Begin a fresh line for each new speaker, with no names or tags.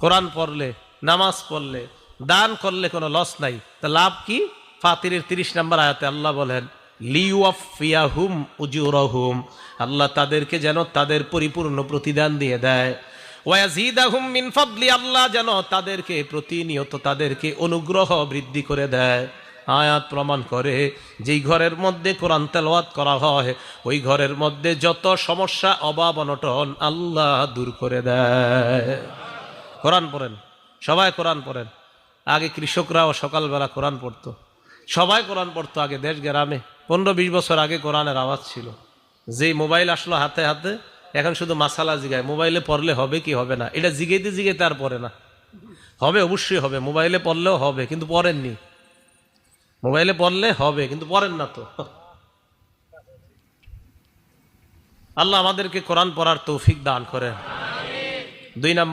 কোরআন পড়লে, নামাজ পড়লে, দান করলে কোনো লস নাই। তা লাভ কি? ফাতিরের তিরিশ নম্বর আয়াতে আল্লাহ বলেন লিউফিয়াহুম উজুরহুম। আল্লাহ তাদেরকে যেন তাদের পরিপূর্ণ প্রতিদান দিয়ে দেয়। ওয়াজিদাহুম মিন ফাদলি, আল্লাহ যেন তাদেরকে প্রতিনিয়ত তাদেরকে অনুগ্রহ বৃদ্ধি করে দেয়। আয়াত প্রমাণ করে, যেই ঘরের মধ্যে কোরআন তেলাওয়াত করা হয়, ওই ঘরের মধ্যে যত সমস্যা, অভাব, অনটন আল্লাহ দূর করে দেয়। কোরআন পড়েন। সবাই কোরআন পড়েন। আগে কৃষকরাও সকালবেলা কোরআন পড়তো। সবাই কোরআন পড়তো আগে দেশ গ্রামে। পনেরো বিশ বছর আগে কোরআনের আওয়াজ ছিল। যেই মোবাইল আসলো হাতে হাতে, এখন শুধু মাসালা জিগায়। মোবাইলে পড়লে হবে কি হবে না? এটা জিগাইতে জিগাইতে আর পড়ে না। হবে অবশ্যই হবে। মোবাইলে পড়লেও হবে, কিন্তু পড়েননি। মোবাইলে পড়লে হবে, কিন্তু পড়েন না তো। আল্লাহ আমাদেরকে কোরআন পড়ার তৌফিক দান করেন। দুই নাম্বার